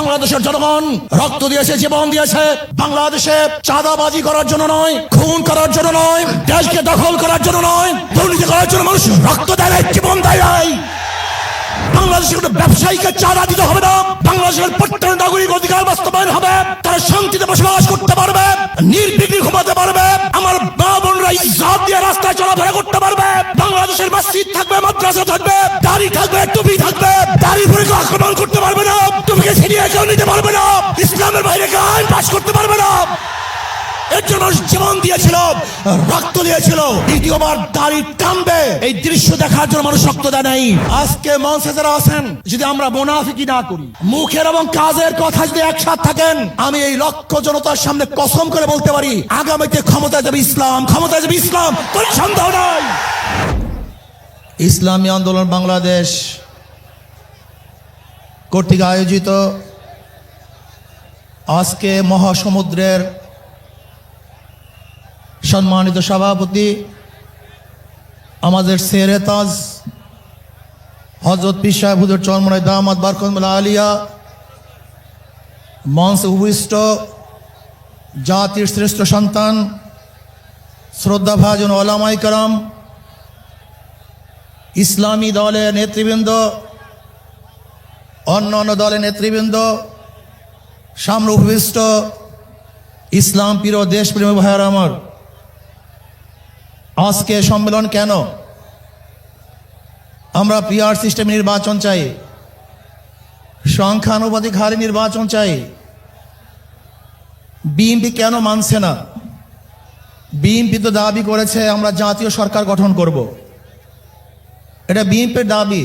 বাংলাদেশের জনগণ রক্ত দিয়েছে জীবন দিয়েছে। বাংলাদেশে চাঁদাবাজি করার জন্য নয় খুন করার জন্য নয় দেশকে দখল করার জন্য নয় দুর্নীতি করার জন্য মানুষ রক্ত দেয় নাই, জীবন দেয় নাই। বাংলাদেশের কোনো ব্যবসায়ীকে চাঁদা দিতে হবে না। বাংলাদেশের প্রত্যেক নাগরিক অধিকার বাস্তবায়ন হবে। তারা শান্তিতে বসবাস করতে পারবে নির্বিঘ্নে ঘুমাতে পারবে। আমার মা বোনরা দিয়ে রাস্তায় চলাফেরা করতে পারবে। বাংলাদেশের মসজিদ থাকবে মাদ্রাসা থাকবে দাড়ি থাকবে টুপি থাকবে দাড়ি কেউ আক্রমণ করতে ইসলামের বাইরে আইন পাস করতে পারবে না। জীবন দিয়েছিল, রক্ত দিয়েছিল দ্বিতীয়বার টানবে। এই দৃশ্য দেখার জন্য মানুষ রক্ত দেয় নাই। আজকে মঞ্চে যারা আছেন, যদি আমরা মোনাফিকি না করি, মুখের এবং কাজের কথা যদি থাকেন, আমি এই লক্ষ জনতার সামনে কসম করে বলতে পারি, আগামীতে ক্ষমতা যাবে ইসলাম ক্ষমতা যাবে ইসলাম। কোনো সন্দেহ নাই। ইসলামী আন্দোলন বাংলাদেশ কর্তৃক আয়োজিত আজকে মহাসমুদ্রের সম্মানিত সভাপতি আমাদের শেরে তাজ হজরত সাহেব হুজুর চরমরাই দামাদ বারকমুল্লা আলিয়া, মঞ্চে উপবিষ্ট জাতির শ্রেষ্ঠ সন্তান শ্রদ্ধাভাজন ওলামাই কারাম, ইসলামী দলের নেতৃবৃন্দ অন্য অন্য দলের নেতৃবৃন্দ সামনে উপবিষ্ট ইসলাম প্রিয় দেশপ্রেমী ভাইয়ার আমার। আজকে সম্মেলন কেন? আমরা পিআর সিস্টেম নির্বাচন চাই, সংখ্যানুপাতিক হারে নির্বাচন চাই। বিএনপি কেন মানছে না? বিএনপি তো দাবি করেছে, আমরা জাতীয় সরকার গঠন করব। এটা বিএনপির দাবি।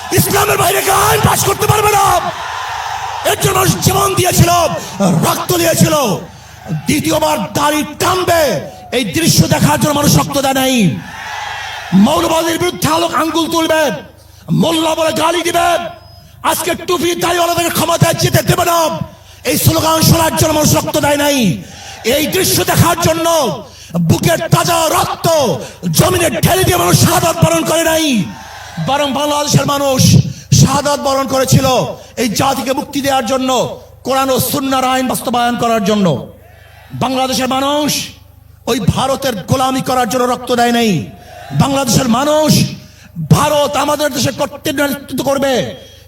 ইসলামের বাইরে আইন পাস করতে পারবে না। এর জন্য জীবন দিয়েছিল, রক্ত দিয়েছিল দ্বিতীয়বার দাড়ি টানবে। এই দৃশ্য দেখার জন্য মানুষ রক্ত দেয় নাই। মৌলবাদীর বিরুদ্ধে আলোক আঙ্গুল তুলবে। মোল্লা বলে গালি দিবে। আজকে টুপি দাড়িওয়ালাদের ক্ষমতায় যেতে দেবে না। এই স্লোগান শোনার জন্য মানুষ রক্ত দেয় নাই। এই দৃশ্য দেখার জন্য বুকের তাজা রক্ত জমিনে ঢেলে দিয়ে মানুষ শাহাদাত পালন করে নাই। বরং বাংলাদেশের মানুষ শাহাদাত বরণ করেছিল এই জাতিকে মুক্তি দেওয়ার জন্য কোরআন ও সুন্নার আইন বাস্তবায়ন করার জন্য। বাংলাদেশের মানুষ ওই ভারতের গোলামি করার জন্য রক্ত দেয় নাই। বাংলাদেশের মানুষ ভারত আমাদের দেশে কর্তৃত্ব করবে।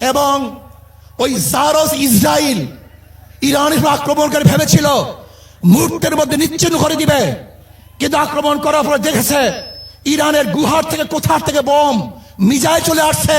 এবং ওই জারস ইসরায়েল ইরানের আক্রমণকারী ভেবেছিল, মুহূর্তের মধ্যে নিচ্ছিন্ন করে দিবে। কিন্তু আক্রমণ করার পরে দেখেছে, ইরানের গুহার থেকে কোথার থেকে বোম মিজায় চলে আসছে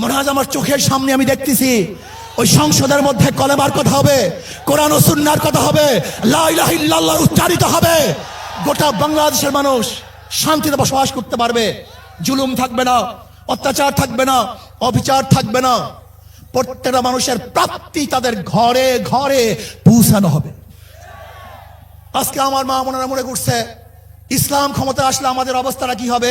মনে আমার চোখের সামনে আমি দেখতেছি। ওই সংসদের মধ্যে কলেমার কথা হবে, কোরআন ও সুন্নার কথা হবে, লা ইলাহা ইল্লাল্লাহ উচ্চারিত হবে। গোটা বাংলাদেশের মানুষ শান্তিতে বসবাস করতে পারবে। জুলুম থাকবে না, অত্যাচার থাকবে না, অবিচার থাকবে না। প্রত্যেকটা মানুষের প্রাপ্তি তাদের ঘরে ঘরে পৌঁছানো হবে। আজকে আমার মা মনেরা মনে করছে, ইসলাম ক্ষমতা আসলে আমাদের অবস্থাটা কি হবে?